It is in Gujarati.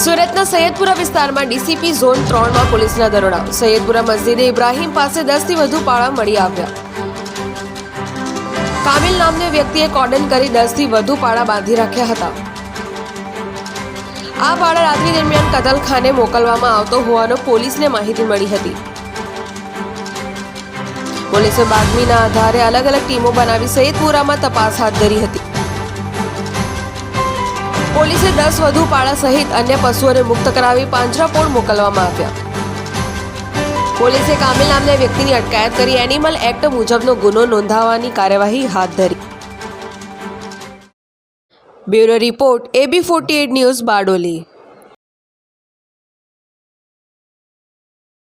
સુરતના સૈયદપુરા વિસ્તારમાં ડીસીપી ઝોન ત્રણમાં પોલીસના દરોડા. સૈયદપુરા મસ્જિદે ઇબ્રાહીમ પાસે દસથી વધુ પાળા મળી આવ્યા. કામિલ નામની વ્યક્તિએ કોર્ડન કરી દસથી વધુ પાળા બાંધી રાખ્યા હતા. આ પાળા રાત્રિ દરમિયાન કતલખાને મોકલવામાં આવતો હોવાનો પોલીસને માહિતી મળી હતી. પોલીસે બાતમીના આધારે અલગ અલગ ટીમો બનાવી સૈયદપુરામાં તપાસ હાથ ધરી હતી. પોલીસે દસ વધુ પાળા સહિત અન્ય પશુઓને મુક્ત કરાવી પાંજરાપોળ મોકલવામાં આવ્યા. પોલીસે કામિલ નામના વ્યક્તિની અટકાયત કરી એનિમલ એક્ટ મુજબનો ગુનો નોંધાવવાની કાર્યવાહી હાથ ધરી. Bureau report AB forty news Bardoli.